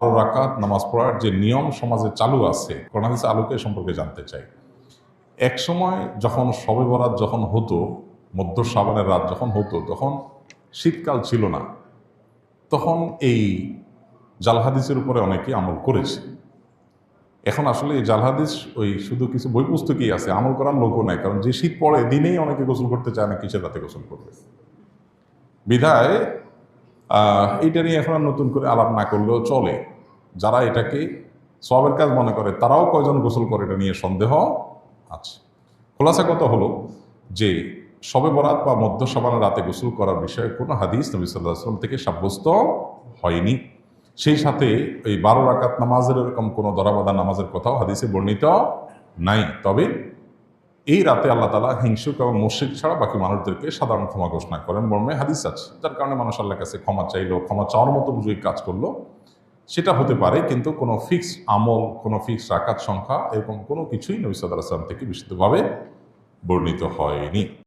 বারো রাকাত নামাজ পড়ার যে নিয়ম সমাজে চালু আছে কোরআনিস আলোকে সম্পর্কে জানতে চাই। এক সময় যখন শবে বরাত যখন হতো, মধ্য শ্রাবণের রাত যখন হতো, তখন শীতকাল ছিল না। তখন এই জালহাদিসের উপরে অনেকে আমল করেছে। এখন আসলে এই জালহাদিস ওই শুধু কিছু বই পুস্তকই আছে, আমল করার লোকও নাই, কারণ যে শীত পড়ে, দিনেই অনেকে গোসল করতে চায় না, কিসের রাতে গোসল করবে? বিধায় এইটা নিয়ে এখন আর নতুন করে আলাপ না করলেও চলে। যারা এটাকে সবের কাজ মনে করে, তারাও কয়জন গোসল করে এটা নিয়ে সন্দেহ আছে। খোলাসা কথা হলো যে সবে বরাত বা মধ্য সবার রাতে গোসল করার বিষয়ে কোনো হাদিস নবী সাল্লাহ আসলাম থেকে সাব্যস্ত হয়নি। সেই সাথে এই বারো রাকাত নামাজের এরকম কোনো দরাবাদা নামাজের কথাও হাদিসে বর্ণিত নাই। তবে এই রাতে আল্লাহ তালা হিংসুক এবং মুশ্রিক ছাড়া বাকি মানুষদেরকে সাধারণ ক্ষমা ঘোষণা করেন বর্মে হাদিস আছে। যার কারণে মানুষ আল্লাহর কাছে ক্ষমা চাইলো, ক্ষমা চাওয়ার মতো বুঝে কাজ করল। সেটা হতে পারে, কিন্তু কোনো ফিক্স আমল, কোনো ফিক্স রাকাত সংখ্যা এরকম কোনো কিছুই নবী সাদ আসলাম থেকে বিশুদ্ধভাবে বর্ণিত হয়নি।